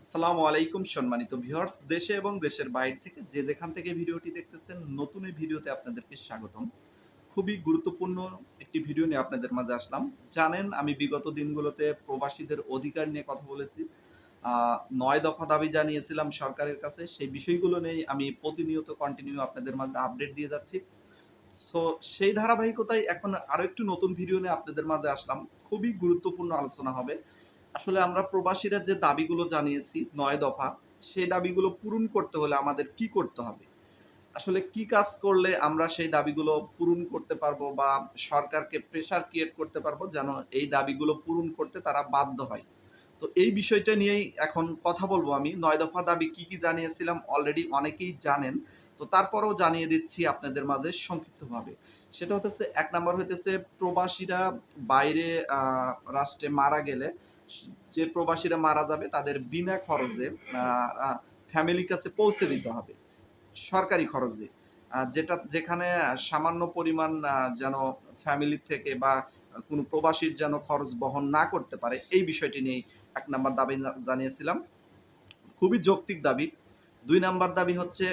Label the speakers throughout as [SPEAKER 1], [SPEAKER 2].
[SPEAKER 1] আসসালামু আলাইকুম সম্মানিত ভিউয়ার্স, দেশে এবং দেশের বাইরে থেকে যে যেখান থেকে ভিডিওটি দেখতেছেন, নতুন এই ভিডিওতে আপনাদেরকে স্বাগতম। খুবই গুরুত্বপূর্ণ একটি ভিডিও নিয়ে আপনাদের মাঝে আসলাম। জানেন, আমি বিগত দিনগুলোতে প্রবাসীদের অধিকার নিয়ে কথা বলেছি। নয় দফা দাবি জানিয়েছিলাম সরকারের কাছে। সেই বিষয়গুলো নিয়ে আমি প্রতিনিয়ত কন্টিনিউ আপনাদের মাঝে আপডেট দিয়ে যাচ্ছি। সো, সেই ধারাবাহিকতায় এখন আরও একটু নতুন ভিডিও নিয়ে আপনাদের মাঝে আসলাম। খুবই গুরুত্বপূর্ণ আলোচনা হবে। আসলে আমরা প্রবাসীরা যে দাবিগুলো জানিয়েছি নয় দফা, সেই দাবিগুলো পূরণ করতে হলে আমাদের কি করতে হবে? আসলে কি কাজ করলে আমরা সেই দাবিগুলো পূরণ করতে পারব বা সরকারকে প্রেশার ক্রিয়েট করতে পারব যেন এই দাবিগুলো পূরণ করতে তারা বাধ্য হয়? তো এই বিষয়টা নিয়েই এখন কথা বলব আমি। নয় দফা দাবি কি কি জানিয়েছিলাম অলরেডি অনেকেই জানেন। তো তারপরেও জানিয়ে দিচ্ছি আপনাদের মাঝে সংক্ষিপ্তভাবে। সেটা হতেছে, এক নম্বর হইতেছে প্রবাসীরা বাইরে রাষ্ট্রে মারা গেলে যে প্রবাসীরা মারা যাবে তাদের বিনা খরচে ফ্যামিলির কাছে পৌঁছে দিতে হবে, সরকারি খরচে। যেটা, যেখানে সামান্য পরিমাণ যেন ফ্যামিলি থেকে বা কোনো প্রবাসীর যেন খরচ বহন না করতে পারে, এই বিষয়টি নিয়ে এক নাম্বার দাবি জানিয়েছিলাম। খুবই যৌক্তিক দাবি। দুই নাম্বার দাবি হচ্ছে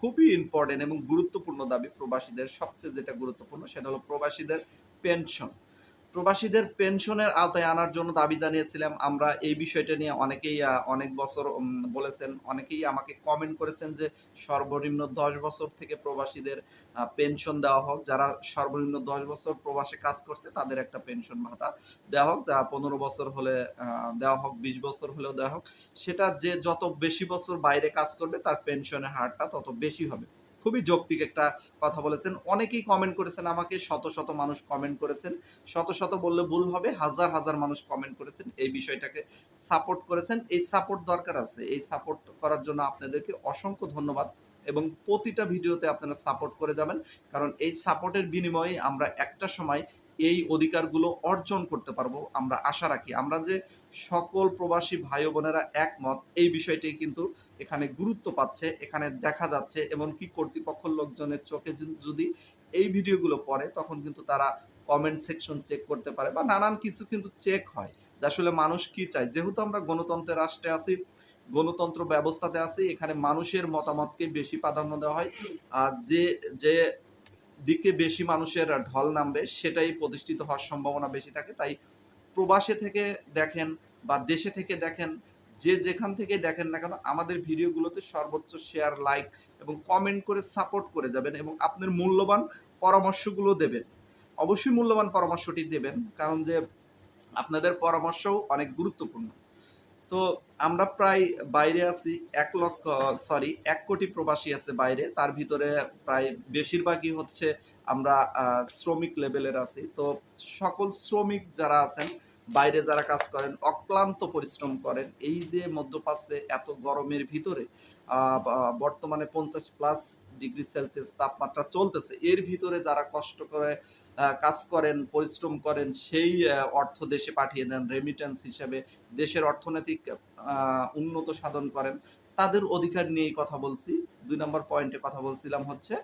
[SPEAKER 1] খুবই ইম্পর্টেন্ট এবং গুরুত্বপূর্ণ দাবি প্রবাসীদের, সবচেয়ে যেটা গুরুত্বপূর্ণ সেটা হলো প্রবাসীদের পেনশন। প্রবাসীদের পেনশনের আওতায় আনার জন্য দাবি জানিয়েছিলাম। আমরা এই বিষয়টা নিয়ে অনেকেই অনেক বছর বলেছেন, অনেকেই আমাকে কমেন্ট করেছেন যে সর্বনিম্ন দশ বছর থেকে প্রবাসীদের পেনশন দেওয়া হোক। যারা সর্বনিম্ন দশ বছর প্রবাসে কাজ করছে, তাদের একটা পেনশন ভাতা দেওয়া হোক। যা পনেরো বছর হলে দেওয়া হোক, বিশ বছর হলেও দেওয়া হোক, সেটা যে যত বেশি বছর বাইরে কাজ করবে, তার পেনশনের হারটা তত বেশি হবে। খুবই যৌক্তিক একটা কথা বলেছেন। অনেকেই কমেন্ট করেছেন আমাকে, শত শত মানুষ কমেন্ট করেছেন। শত শত বললে ভুল হবে, হাজার হাজার মানুষ কমেন্ট করেছেন। এই বিষয়টাকে সাপোর্ট করেছেন। এই সাপোর্ট দরকার আছে। এই সাপোর্ট করার জন্য আপনাদেরকে অসংখ্য ধন্যবাদ এবং প্রতিটা ভিডিওতে আপনারা সাপোর্ট করে যাবেন। কারণ এই সাপোর্টের বিনিময়ে আমরা একটা সময় এই অধিকারগুলো অর্জন করতে পারব আমরা আশা রাখি। আমরা যে সকল প্রবাসী ভাই বোনেরা একমত, এই বিষয়টি কিন্তু এখানে গুরুত্ব পাচ্ছে, এখানে দেখা যাচ্ছে, এমনকি কর্তৃপক্ষ লোকজনের চোখে যদি- এই ভিডিওগুলো পড়ে, তখন কিন্তু তারা কমেন্ট সেকশন চেক করতে পারে বা নানান কিছু কিন্তু চেক হয় যে আসলে মানুষ কি চায়। যেহেতু আমরা গণতন্ত্রের রাষ্ট্রে আছি, গণতন্ত্র ব্যবস্থাতে আছি, এখানে মানুষের মতামতকে বেশি প্রাধান্য দেওয়া হয়। আর যে যে দিকে বেশি মানুষের ঢল নামবে, সেটাই প্রতিষ্ঠিত হওয়ার সম্ভাবনা বেশি থাকে। তাই প্রবাসে থেকে দেখেন বা দেশে থেকে দেখেন, যে যেখান থেকে দেখেন না কেন, আমাদের ভিডিওগুলোতে সর্বোচ্চ শেয়ার লাইক এবং কমেন্ট করে সাপোর্ট করে যাবেন এবং আপনার মূল্যবান পরামর্শগুলো দেবেন। অবশ্যই মূল্যবান পরামর্শটি দেবেন, কারণ যে আপনাদের পরামর্শও অনেক গুরুত্বপূর্ণ। তো আমরা প্রায় বাইরে আছি, এক লক্ষ সরি এক কোটি প্রবাসী আছে বাইরে। তার ভিতরে প্রায় বেশিরভাগই হচ্ছে আমরা শ্রমিক লেভেলের আছি। তো সকল শ্রমিক যারা আছেন বাইরে যারা কাজ করেন, অক্লান্ত পরিশ্রম করেন, এই যে মধ্যপ্রাচ্যে এত গরমের ভিতরে বর্তমানে পঞ্চাশ প্লাস ডিগ্রি সেলসিয়াস তাপমাত্রা চলতেছে, এর ভিতরে যারা কষ্ট করে কাজ করেন, পরিশ্রম করেন, সেই অর্থ দেশে পাঠিয়ে দেন রেমিটেন্স হিসেবে দেশের অর্থনৈতিক উন্নত সাধন করেন, তাদের অধিকার নিয়েই কথা বলছি। দুই নম্বর পয়েন্টে কথা বলছিলাম হচ্ছে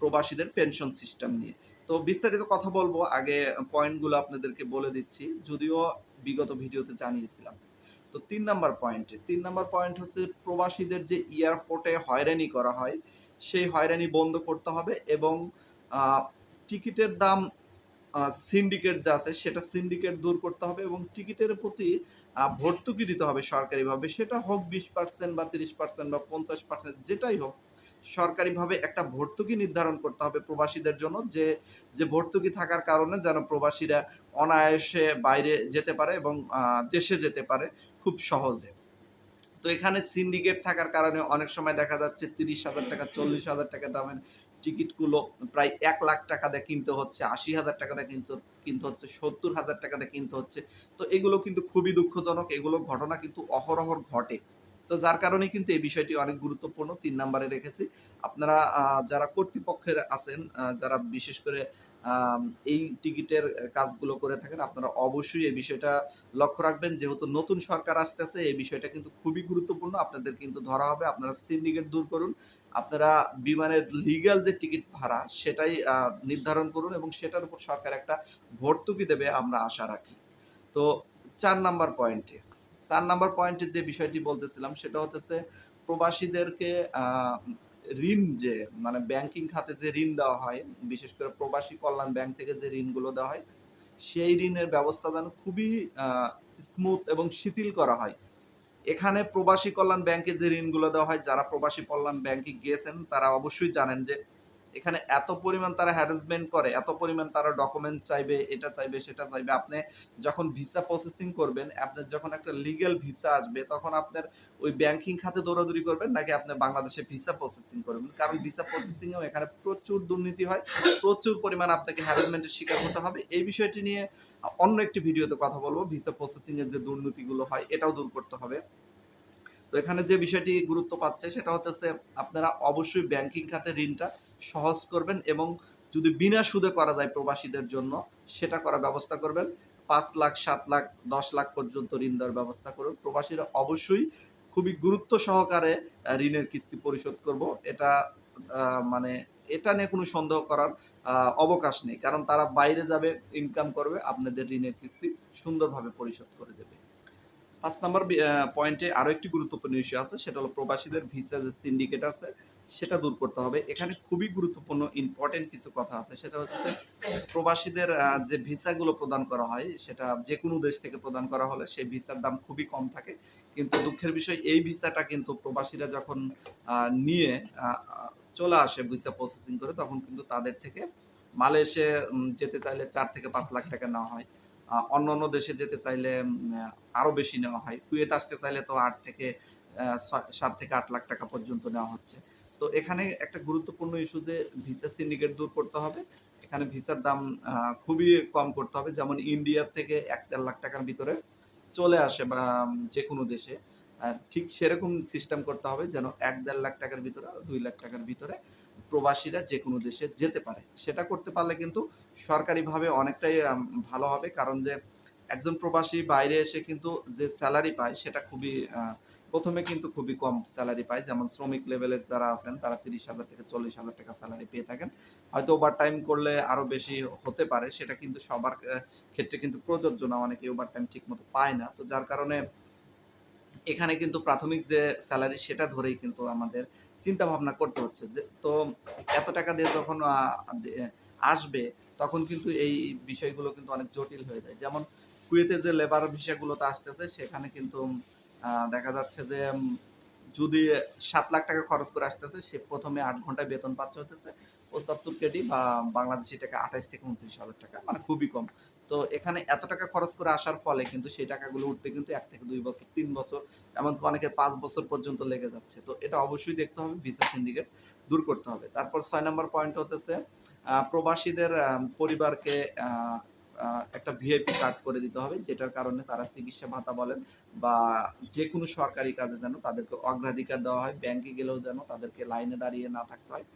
[SPEAKER 1] প্রবাসীদের পেনশন সিস্টেম নিয়ে। তো বিস্তারিত কথা বলব। আগে পয়েন্টগুলো আপনাদেরকে বলে দিচ্ছি। যদিও বিগত ভিডিওতে জানিয়েছিলাম। তো তিন নাম্বার পয়েন্টে তিন নাম্বার পয়েন্ট হচ্ছে প্রবাসীদের যে এয়ারপোর্টে হয়রানি করা হয়, সেই হয়রানি বন্ধ করতে হবে এবং টিকিটের দাম সিন্ডিকেট যা আছে সেটা সিন্ডিকেট দূর করতে হবে এবং টিকিটের প্রতি ভর্তুকি দিতে হবে সরকারিভাবে। সেটা হোক বিশ পার্সেন্ট বা তিরিশ পার্সেন্ট বা পঞ্চাশ পার্সেন্ট যেটাই হোক। সরকারিভাবে একটা ভর্তুকি নির্ধারণ করতে হবে প্রবাসীদের জন্য, যে যে ভর্তুকি থাকার কারণে যেন প্রবাসীরা অনায়াসে বাইরে যেতে পারে এবং দেশে যেতে পারে খুব সহজে। তো এখানে সিন্ডিকেট থাকার কারণে অনেক সময় দেখা যাচ্ছে তিরিশ হাজার টাকা, চল্লিশ হাজার টাকা দামের টিকিটগুলো প্রায় এক লাখ টাকা দিয়ে কিনতে হচ্ছে, আশি হাজার টাকা দিয়ে কিনতে কিনতে হচ্ছে, সত্তর হাজার টাকা দিয়ে কিনতে হচ্ছে। তো এগুলো কিন্তু খুবই দুঃখজনক, এগুলো ঘটনা কিন্তু অহরহর ঘটে। তো যার কারণে কিন্তু এই বিষয়টি অনেক গুরুত্বপূর্ণ, তিন নম্বরে রেখেছি। আপনারা যারা কর্তৃপক্ষের আছেন যারা বিশেষ করে এই টিকিটের কাজগুলো করে থাকেন, আপনারা অবশ্যই এই বিষয়টা লক্ষ্য রাখবেন। যেহেতু নতুন সরকার আসতেছে, এই বিষয়টা কিন্তু খুবই গুরুত্বপূর্ণ। আপনাদের কিন্তু ধরা হবে, আপনারা সিন্ডিকেট দূর করুন। আপনারা বিমানের লিগ্যাল যে টিকিট ভাড়া, সেটাই নির্ধারণ করুন এবং সেটার উপর সরকার একটা ভর্তুকি দেবে, আমরা আশা রাখি। তো চার নাম্বার পয়েন্টে চার নাম্বার পয়েন্টে যে বিষয়টি বলতেছিলাম, সেটা হতেছে প্রবাসীদেরকে ঋণ যে মানে ব্যাংকিং খাতে যে ঋণ দেওয়া হয়, বিশেষ করে প্রবাসী কল্যাণ ব্যাংক থেকে যে ঋণগুলো দেওয়া হয়, সেই ঋণের ব্যবস্থা যেন খুবই স্মুথ এবং শিথিল করা হয়। এখানে প্রবাসী কল্যাণ ব্যাংকে যে ঋণগুলো দেওয়া হয়, যারা প্রবাসী কল্যাণ ব্যাংকে গিয়েছেন, তারা অবশ্যই জানেন যে এখানে এত পরিমাণ তারা হ্যারাসমেন্ট করে, এত পরিমাণ তারা ডকুমেন্ট চাইবে, এটা চাইবে, সেটা চাইবে, আপনি যখন ভিসা প্রসেসিং করবেন আপনার যখন একটা লিগ্যাল ভিসা আসবে, তখন আপনার ওই ব্যাংকিং খাতে দৌড়াদৌড়ি করবেন, নাকি আপনি বাংলাদেশে ভিসা প্রসেসিং করবেন? কারণ ভিসা প্রসেসিং এও এখানে প্রচুর দুর্নীতি হয়, প্রচুর পরিমাণ আপনাকে হ্যারাসমেন্টের শিকার হতে হবে। এই বিষয়টি নিয়ে অন্য একটি ভিডিওতে কথা বলব ভিসা প্রসেসিং এর যে দুর্নীতিগুলো হয়, এটাও দূর করতে হবে। তো এখানে যে বিষয়টি গুরুত্ব পাচ্ছে, সেটা হচ্ছে আপনারা অবশ্যই ব্যাংকিং খাতে ঋণটা সহজ করবেন এবং যদি বিনা সুদে করা যায় প্রবাসীদের জন্য, সেটা করার ব্যবস্থা করবেন। পাঁচ লাখ, সাত লাখ, দশ লাখ পর্যন্ত ঋণ দেওয়ার ব্যবস্থা করুন। প্রবাসীরা অবশ্যই খুবই গুরুত্ব সহকারে ঋণের কিস্তি পরিশোধ করব। এটা মানে এটা নিয়ে কোনো সন্দেহ করার অবকাশ নেই। কারণ তারা বাইরে যাবে ইনকাম করবে, আপনাদের ঋণের কিস্তি সুন্দরভাবে পরিশোধ করে দেবে। পাঁচ নাম্বার পয়েন্টে আরও একটি গুরুত্বপূর্ণ ইস্যু আছে, সেটা হলো প্রবাসীদের ভিসা যে সিন্ডিকেট আছে, সেটা দূর করতে হবে। এখানে খুবই গুরুত্বপূর্ণ ইম্পর্টেন্ট কিছু কথা আছে, সেটা হচ্ছে প্রবাসীদের যে ভিসাগুলো প্রদান করা হয়, সেটা যে কোনো দেশ থেকে প্রদান করা হলে সেই ভিসার দাম খুবই কম থাকে। কিন্তু দুঃখের বিষয়, এই ভিসাটা কিন্তু প্রবাসীরা যখন নিয়ে চলে আসে ভিসা প্রসেসিং করে, তখন কিন্তু তাদের থেকে মালয়েশিয়া যেতে চাইলে চার থেকে পাঁচ লাখ টাকা নেওয়া হয়। অন্য অন্য দেশে যেতে চাইলে আরও আরও বেশি নেওয়া হয়। কুয়েত আসতে চাইলে তো আট থেকে সাত থেকে আট লাখ টাকা পর্যন্ত নেওয়া হচ্ছে। তো এখানে একটা গুরুত্বপূর্ণ ইস্যু যে ভিসা সিন্ডিকেট দূর করতে হবে। এখানে ভিসার দাম খুবই কম করতে হবে। যেমন ইন্ডিয়ার থেকে এক দেড় লাখ টাকার ভিতরে চলে আসে বা যে কোনো দেশে। ঠিক সেরকম সিস্টেম করতে হবে যেন এক দেড় লাখ টাকার ভিতরে দুই লাখ টাকার ভিতরে প্রবাসীরা যে কোনো দেশে যেতে পারে। সেটা করতে পারলে কিন্তু সরকারিভাবে অনেকটাই ভালো হবে। কারণ যে একজন প্রবাসী বাইরে এসে কিন্তু যে স্যালারি পায় সেটা খুবই প্রথমে কিন্তু খুবই কম স্যালারি পায়। যেমন শ্রমিক লেভেলের যারা আছেন, তারা তিরিশ হাজার থেকে চল্লিশ হাজার টাকা স্যালারি পেয়ে থাকেন। হয়তো ওভার টাইম করলে আরও বেশি হতে পারে। সেটা কিন্তু সবার ক্ষেত্রে কিন্তু প্রযোজ্য না। অনেকে ওভার টাইম ঠিক মতো পায় না। তো যার কারণে এখানে কিন্তু প্রাথমিক যে স্যালারি সেটা ধরেই কিন্তু আমাদের চিন্তা ভাবনা করতে হচ্ছে যে, তো এত টাকা দিয়ে যখন আসবে, তখন কিন্তু এই বিষয়গুলো কিন্তু অনেক জটিল হয়ে যায়। যেমন কুয়েতে যে লেবার ভিসাগুলোতে আসতেছে, সেখানে কিন্তু দেখা যাচ্ছে যে যদি সাত লাখ টাকা খরচ করে আসতেছে, সে প্রথমে আট ঘন্টায় বেতন পাচ্ছে হতেছে। পঁচাত্তর কেডি বা বাংলাদেশি টাকা আঠাইশ থেকে উনত্রিশ হাজার টাকা মানে খুবই কম। তো এখানে এত টাকা খরচ করে আসার ফলে কিন্তু সেই টাকাগুলো উঠতে কিন্তু এক থেকে দুই বছর, তিন বছর, এমনকি অনেকের পাঁচ বছর পর্যন্ত লেগে যাচ্ছে। তো এটা অবশ্যই দেখতে হবে, ভিসা সিন্ডিকেট দূর করতে হবে। তারপর ছয় নম্বর পয়েন্ট হতেছে প্রবাসীদের পরিবারকে একটা ভিআইপি কার্ড করে দিতে হবে, যেটার কারণে তারা চিকিৎসা ভাতা বলেন বা যে কোনো সরকারি কাজে যেন তাদেরকে অগ্রাধিকার দেওয়া হয় ব্যাংকে গেলেও যেন তাদেরকে লাইনে দাঁড়িয়ে না থাকতে হয়।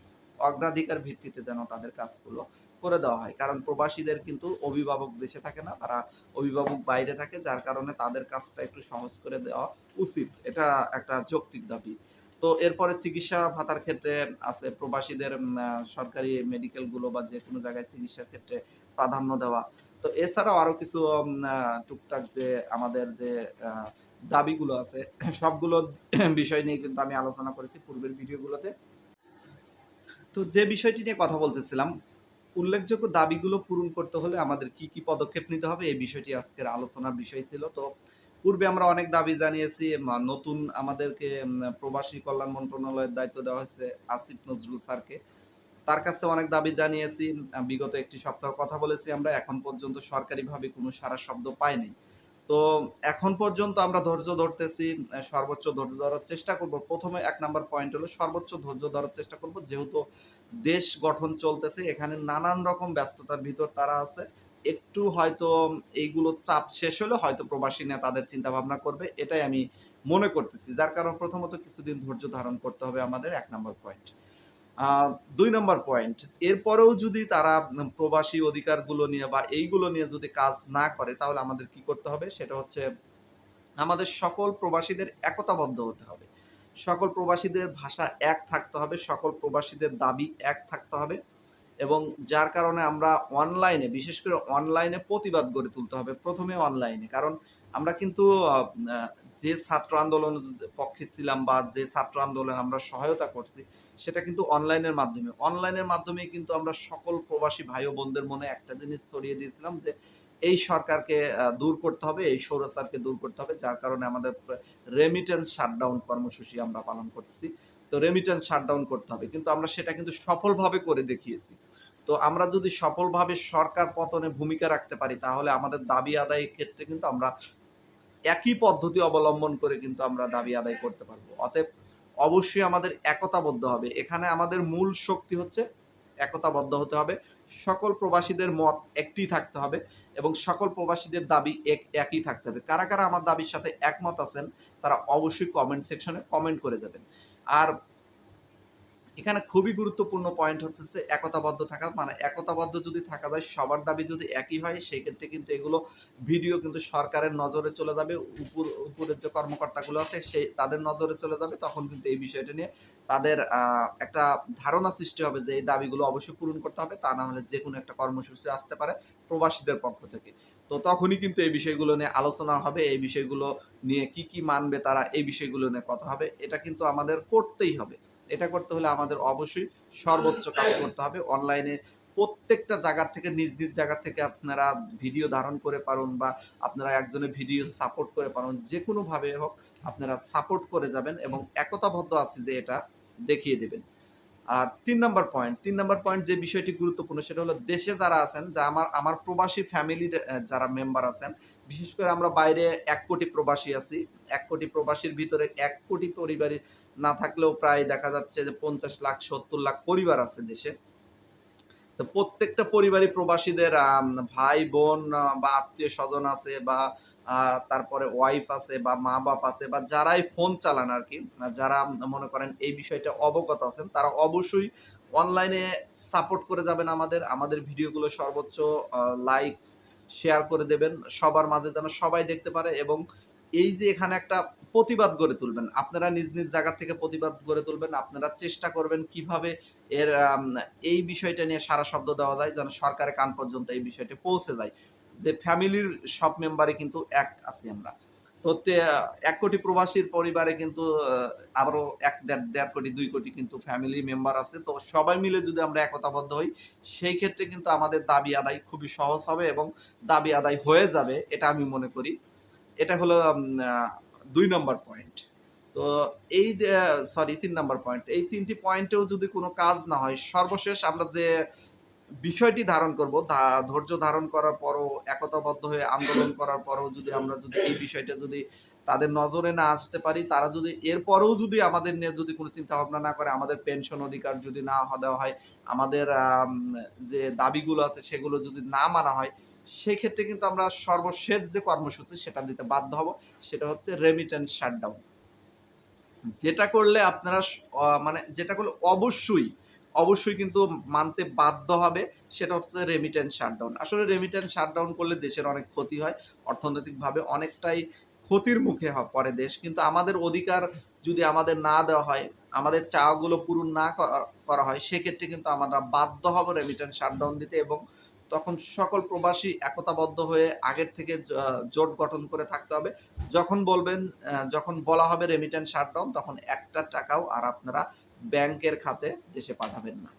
[SPEAKER 1] অগ্রাধিকার ভিত্তিতে যেন তাদের কাজগুলো করে দেওয়া হয়। কারণ প্রবাসীদের কিন্তু অভিভাবক দেশে থাকে না, তারা অভিভাবক বাইরে থাকে, যার কারণে তাদের কাজটা একটু সহজ করে দেওয়া উচিত। এটা একটা যৌক্তিক দাবি। তো এরপরে চিকিৎসা ভাতার ক্ষেত্রে আছে প্রবাসীদের সরকারি মেডিকেলগুলো বা যে কোনো জায়গায় চিকিৎসার ক্ষেত্রে প্রাধান্য দেওয়া। তো এছাড়াও আরও কিছু টুকটাক যে আমাদের যে দাবিগুলো আছে, সবগুলো বিষয় নিয়ে কিন্তু আমি আলোচনা করেছি পূর্বের ভিডিওগুলোতে। তো যে বিষয়টি নিয়ে কথা বলতেছিলাম, উল্লেখযোগ্য দাবিগুলো পূরণ করতে হলে আমাদের কি কি পদক্ষেপ নিতে হবে এই বিষয়টি আজকের আলোচনার বিষয় ছিল। তো পূর্বে আমরা অনেক দাবি জানিয়েছি নতুন আমাদেরকে প্রবাসী কল্যাণ মন্ত্রণালয়ের দায়িত্ব দেওয়া হয়েছে আসিফ নজরুল স্যারকে। তার কাছে অনেক দাবি জানিয়েছি বিগত একটি সপ্তাহ কথা বলেছি আমরা, এখন পর্যন্ত সরকারিভাবে কোনো সারা শব্দ পাইনি। তো এখন পর্যন্ত আমরা ধৈর্য ধরতেছি সর্বোচ্চ ধৈর্য ধরার চেষ্টা করব। প্রথমে এক নাম্বার পয়েন্ট হলো সর্বোচ্চ ধৈর্য ধরার চেষ্টা করব। যেহেতু দেশ গঠন চলতেছে, এখানে নানান রকম ব্যস্ততার ভিতর তারা আছে। একটু হয়তো এইগুলো চাপ শেষ হলে, হয়তো প্রবাসী নিয়ে তাদের চিন্তা ভাবনা করবে, এটাই আমি মনে করতেছি। যার কারণ প্রথমত কিছুদিন ধৈর্য ধারণ করতে হবে আমাদের, এক নম্বর পয়েন্ট দুই নম্বর পয়েন্ট এরপরেও যদি তারা প্রবাসী অধিকারগুলো নিয়ে বা এইগুলো নিয়ে যদি কাজ না করে, তাহলে আমাদের কি করতে হবে? সেটা হচ্ছে আমাদের সকল প্রবাসীদের একতাবদ্ধ হতে হবে। সকল প্রবাসীদের ভাষা এক থাকতে হবে, সকল প্রবাসীদের দাবি এক থাকতে হবে এবং যার কারণে আমরা অনলাইনে বিশেষ করে অনলাইনে প্রতিবাদ গড়ে তুলতে হবে। প্রথমে অনলাইনে কারণ আমরা কিন্তু যে ছাত্র আন্দোলন পক্ষে ছিলাম বা যে ছাত্র আন্দোলন আমরা সহায়তা করছি, সেটা কিন্তু অনলাইনের মাধ্যমে। অনলাইনের মাধ্যমে কিন্তু আমরা সকল প্রবাসী ভাই বোনদের মনে একটা জিনিস ছড়িয়ে দিয়েছিলাম যে, এই সরকারকে দূর করতে হবে, এই সৌরসারকে দূর করতে হবে, যার কারণে আমাদের রেমিটেন্স শাটডাউন কর্মসূচি আমরা পালন করছি। তো রেমিটেন্স শাটডাউন করতে হবে। কিন্তু আমরা সেটা কিন্তু সফলভাবে করে দেখিয়েছি। তো আমরা যদি সফলভাবে সরকার পতনে ভূমিকা রাখতে পারি, তাহলে আমাদের দাবি আদায়ের ক্ষেত্রে কিন্তু আমরা একই পদ্ধতি অবলম্বন করে কিন্তু আমরা দাবি আদায় করতে পারব। অতএব অবশ্যই আমাদের একতাবদ্ধ হবে। এখানে আমাদের মূল শক্তি হচ্ছে একতাবদ্ধ হতে হবে। সকল প্রবাসীদের মত একটি থাকতে হবে এবং সকল প্রবাসীদের দাবি এক, একই থাকতে হবে। কারা কারা আমার দাবির সাথে একমত আছেন, তারা অবশ্যই কমেন্ট সেকশনে কমেন্ট করে যাবেন। আর এখানে খুবই গুরুত্বপূর্ণ পয়েন্ট হচ্ছে একতাবদ্ধ থাকা। মানে একতাবদ্ধ যদি থাকা যায়, সবার দাবি যদি একই হয় সেই ক্ষেত্রে কিন্তু এগুলো ভিডিও কিন্তু সরকারের নজরে চলে যাবে। উপর, উপরের যে কর্মকর্তাগুলো আছে সেই তাদের নজরে চলে যাবে। তখন কিন্তু এই বিষয়টা নিয়ে তাদের একটা ধারণা সৃষ্টি হবে যে এই দাবিগুলো অবশ্যই পূরণ করতে হবে। তা না হলে যে কোনো একটা কর্মসূচি আসতে পারে প্রবাসীদের পক্ষ থেকে। তো তখনই কিন্তু এই বিষয়গুলো নিয়ে আলোচনা হবে। এই বিষয়গুলো নিয়ে কি কি মানবে তারা, এই বিষয়গুলো নিয়ে কথা হবে। এটা কিন্তু আমাদের করতেই হবে। এটা করতে হলে আমাদের অবশ্যই সর্বোচ্চ কাজ করতে হবে। অনলাইনে প্রত্যেকটা জায়গা থেকে, নিজ নিজ জায়গা থেকে আপনারা ভিডিও ধারণ করে পারুন বা আপনারা একজনের ভিডিও সাপোর্ট করে পারুন। যে কোনোভাবে হোক, আপনারা সাপোর্ট করে যাবেন এবং একতাবদ্ধ আছে যে এটা দেখিয়ে দেবেন। আর তিন নম্বর পয়েন্ট তিন নম্বর পয়েন্ট যে বিষয়টি গুরুত্বপূর্ণ সেটা হলো দেশে যারা আছেন, যা আমার আমার প্রবাসী ফ্যামিলির যারা মেম্বার আছেন, বিশেষ করে আমরা বাইরে এক কোটি প্রবাসী আছি, এক কোটি প্রবাসীর ভিতরে এক কোটি পরিবারের না থাকলেও প্রায় দেখা যাচ্ছে যে পঞ্চাশ লাখ, সত্তর লাখ পরিবার আছে দেশে। তো প্রত্যেকটা পরিবারই প্রবাসীদের ভাই, বোন বা আত্মীয় স্বজন আছে বা তারপরে ওয়াইফ আছে বা মা বাপ আছে বা যারাই ফোন চালান আর কি যারা মনে করেন এই বিষয়টা অবগত আছেন, তারা অবশ্যই অনলাইনে সাপোর্ট করে যাবেন আমাদের আমাদের ভিডিওগুলো সর্বোচ্চ লাইক শেয়ার করে দেবেন, সবার মাঝে যেন সবাই দেখতে পারে এবং এই যে এখানে একটা প্রতিবাদ গড়ে তুলবেন? আপনারা নিজ নিজ জায়গা থেকে প্রতিবাদ গড়ে তুলবেন। আপনারা চেষ্টা করবেন কীভাবে এর এই বিষয়টা নিয়ে সারা শব্দ দেওয়া যায়, যেন সরকারের কান পর্যন্ত এই বিষয়টা পৌঁছে যায়। যে ফ্যামিলির সব মেম্বারে কিন্তু এক আছি আমরা। তো এক কোটি প্রবাসীর পরিবারে কিন্তু আবারও এক দেড় দেড় কোটি, দুই কোটি কিন্তু ফ্যামিলি মেম্বার আছে। তো সবাই মিলে যদি আমরা একতাবদ্ধ হই, সেই ক্ষেত্রে কিন্তু আমাদের দাবি আদায় খুবই সহজ হবে এবং দাবি আদায় হয়ে যাবে, এটা আমি মনে করি। এটা হলো দুই নম্বর পয়েন্ট তো এই সরি তিন নম্বর পয়েন্ট এই তিনটি পয়েন্টেও যদি কোনো কাজ না হয়, সর্বশেষ আমরা যে বিষয়টি ধারণ করব ধৈর্য ধারণ করার পরও, একতাবদ্ধ হয়ে আন্দোলন করার পরও যদি আমরা যদি এই বিষয়টা যদি তাদের নজরে না আসতে পারি, তারা যদি, এরপরেও যদি আমাদের নিয়ে যদি কোনো চিন্তা ভাবনা না করে, আমাদের পেনশন অধিকার যদি না দেওয়া হয়, আমাদের যে দাবিগুলো আছে, সেগুলো যদি না মানা হয় সেই ক্ষেত্রে কিন্তু আমরা সর্বশেষ যে কর্মসূচি সেটা দিতে বাধ্য হব, সেটা হচ্ছে রেমিটেন্স শাটডাউন যেটা করলে আপনারা মানে যেটা করলে অবশ্যই অবশ্যই কিন্তু মানতে বাধ্য হবে, সেটা হচ্ছে রেমিটেন্স শাটডাউন আসলে রেমিটেন্স শাটডাউন করলে দেশের অনেক ক্ষতি হয়, অর্থনৈতিকভাবে অনেকটাই ক্ষতির মুখে পড়ে দেশ। কিন্তু আমাদের অধিকার যদি আমাদের না দেওয়া হয়, আমাদের চাওয়াগুলো পূরণ না করা হয়, সেক্ষেত্রে কিন্তু আমরা বাধ্য হব রেমিটেন্স শাটডাউন দিতে এবং তখন সকল প্রবাসী একতাবদ্ধ হয়ে আগের থেকে জোট গঠন করে থাকতে হবে। যখন বলবেন যখন বলা হবে রেমিটেন্স শাটডাউন তখন একটা টাকাও আর আপনারা ব্যাংকের খাতে দেশে পাঠাবেন না।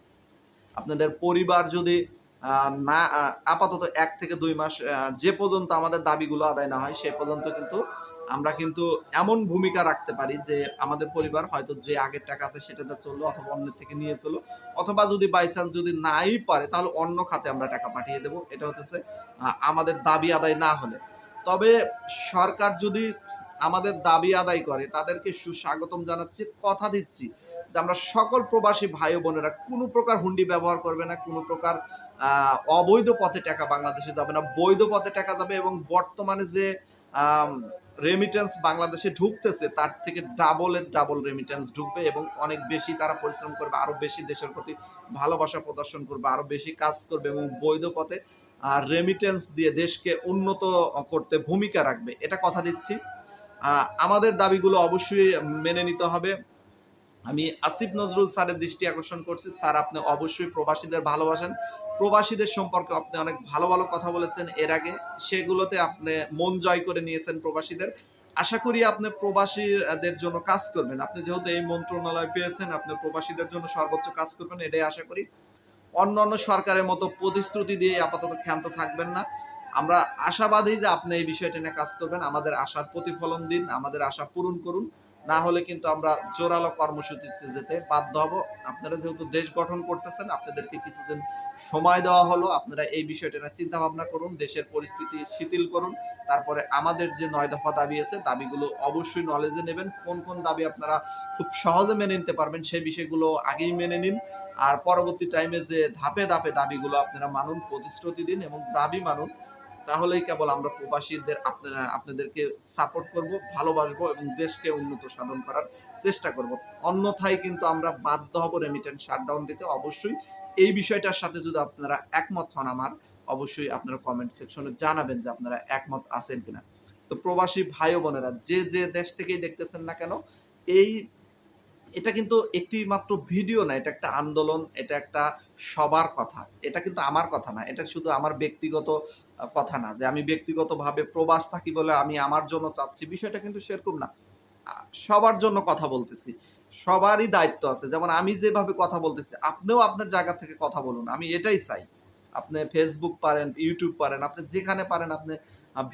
[SPEAKER 1] আপনাদের পরিবার যদি না আপাতত এক থেকে দুই মাস যে পর্যন্ত আমাদের দাবিগুলো আদায় না হয়, সে পর্যন্ত কিন্তু আমরা কিন্তু এমন ভূমিকা রাখতে পারি যে আমাদের পরিবার হয়তো যে আগের টাকা আছে সেটাতে চলল অথবা অন্যের থেকে নিয়ে চলো অথবা যদি বাই চান্স যদি নাই পারে, তাহলে অন্য খাতে আমরা টাকা পাঠিয়ে দেবো। এটা হচ্ছে আমাদের দাবি আদায় না হলে। তবে সরকার যদি আমাদের দাবি আদায় করে, তাদেরকে সুস্বাগতম জানাচ্ছি, কথা দিচ্ছি যে আমরা সকল প্রবাসী ভাই বোনেরা কোনো প্রকার হুন্ডি ব্যবহার করবে না, কোনো প্রকার অবৈধ পথে টাকা বাংলাদেশে যাবে না। বৈধ পথে টাকা যাবে এবং বর্তমানে যে রেমিটেন্স বাংলাদেশে ঢুকতেছে, তার থেকে ডাবলের ডাবল রেমিটেন্স ঢুকবে এবং অনেক বেশি তারা পরিশ্রম করবে আরও বেশি দেশের প্রতি ভালোবাসা প্রদর্শন করবে আরও বেশি কাজ করবে এবং বৈধ পথে, আর রেমিটেন্স দিয়ে দেশকে উন্নত করতে ভূমিকা রাখবে। এটা কথা দিচ্ছি। আমাদের দাবিগুলো অবশ্যই মেনে নিতে হবে। আমি আসিফ নজরুল স্যারের দৃষ্টি আকর্ষণ করছি। স্যার, আপনি অবশ্যই প্রবাসীদের ভালোবাসেন। প্রবাসীদের সম্পর্কে আপনি অনেক ভালো ভালো কথা বলেছেন। এর আগে সেগুলোতে আপনি মন জয় করে নিয়েছেন প্রবাসীদের। আশা করি আপনি প্রবাসীদের জন্য কাজ করবেন। আপনি যেহেতু এই মন্ত্রণালয় পেয়েছেন, আপনি প্রবাসীদের জন্য সর্বোচ্চ কাজ করবেন, এটাই আশা করি। অন্য অন্য সরকারের মতো প্রতিশ্রুতি দিয়ে আপাতত ক্ষান্ত থাকবেন না। আমরা আশাবাদী যে আপনি এই বিষয়টা নিয়ে কাজ করবেন। আমাদের আশার প্রতিফলন দিন, আমাদের আশা পূরণ করুন। না হলে কিন্তু আমরা জোরালো কর্মসূচিতে যেতে বাধ্য হব। আপনারা যেহেতু দেশ গঠন করতেছেন, আপনাদেরকে কিছুদিন সময় দেওয়া হলো। আপনারা এই বিষয়টা নিয়ে চিন্তা ভাবনা করুন, দেশের পরিস্থিতি শিথিল করুন। তারপরে আমাদের যে নয় দফা দাবি আছে, দাবিগুলো অবশ্যই নলেজে নেবেন। কোন কোন দাবি আপনারা খুব সহজে মেনে নিতে পারবেন সেই বিষয়গুলো আগেই মেনে নিন। আর পরবর্তী টাইমে যে ধাপে ধাপে দাবিগুলো আপনারা মানুন, প্রতিশ্রুতি দিন এবং দাবি মানুন তাহলেই কেবল আমরা প্রবাসীদের আপনা- আপনাদেরকে সাপোর্ট করব, ভালোবাসবো এবং দেশকে উন্নত সাধন করার চেষ্টা করব। অন্যথায় কিন্তু আমরা বাধ্য হব রেমিটেন্স শাটডাউন দিতে। অবশ্যই এই বিষয়টার সাথে যদি আপনারা একমত হন আমার, অবশ্যই আপনারা কমেন্ট সেকশনে জানাবেন যে আপনারা একমত আছেন কিনা। তো প্রবাসী ভাই বোনেরা, যে যে দেশ থেকেই দেখতেছেন না কেন, এই এটা কিন্তু একটি মাত্র ভিডিও না, এটা একটা আন্দোলন, এটা একটা সবার কথা। এটা কিন্তু আমার কথা না, এটা শুধু আমার ব্যক্তিগত কথা না। যে আমি ব্যক্তিগতভাবে প্রবাস থাকি বলে আমি আমার জন্য চাচ্ছি, বিষয়টা কিন্তু সেরকম না। সবার জন্য কথা বলতেছি, সবারই দায়িত্ব আছে। যেমন আমি যেভাবে কথা বলতেছি, আপনিও আপনার জায়গা থেকে কথা বলুন, আমি এটাই চাই। আপনি ফেসবুক পারেন ইউটিউব পারেন, আপনি যেখানে পারেন আপনি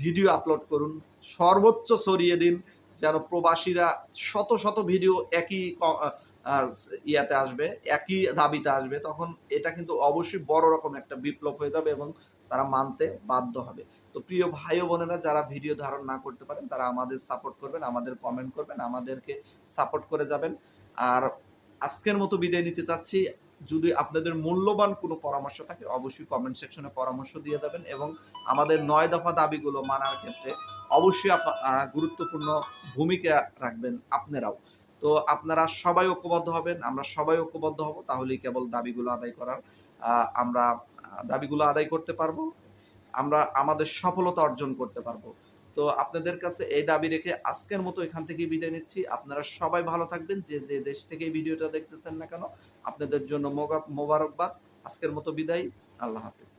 [SPEAKER 1] ভিডিও আপলোড করুন, সর্বোচ্চ ছড়িয়ে দিন যেন প্রবাসীরা শত শত ভিডিও একই ইয়াতে আসবে, একই দাবিতে আসবে, তখন এটা কিন্তু অবশ্যই বড় রকম একটা বিপ্লব হয়ে যাবে এবং তারা মানতে বাধ্য হবে। তো প্রিয় ভাই বোনেরা, যারা ভিডিও ধারণ না করতে পারেন, তারা আমাদের সাপোর্ট করবেন, আমাদের কমেন্ট করবেন, আমাদেরকে সাপোর্ট করে যাবেন। আর আজকের মতো বিদায় নিতে চাচ্ছি। যদি আপনাদের মূল্যবান কোনো পরামর্শ থাকে, অবশ্যই কমেন্ট সেকশনে পরামর্শ দিয়ে দেবেন এবং আমাদের নয় দফা দাবিগুলো মানার ক্ষেত্রে অবশ্যই গুরুত্বপূর্ণ ভূমিকা রাখবেন আপনারাও। তো আপনারা সবাই ঐক্যবদ্ধ হবেন, আমরা সবাই ঐক্যবদ্ধ হব, তাহলেই কেবল দাবিগুলো আদায় করার আমরা দাবিগুলো আদায় করতে পারব, আমরা আমাদের সফলতা অর্জন করতে পারব। তো আপনাদের কাছে এই দাবি রেখে আজকের মতো এখান থেকে বিদায় নিচ্ছি। আপনারা সবাই ভালো থাকবেন, যে যে দেশ থেকে ভিডিওটা দেখতেছেন না কেন, আপনাদের জন্য মোবারকবাদ। আজকের মতো বিদায়, আল্লাহ হাফিজ।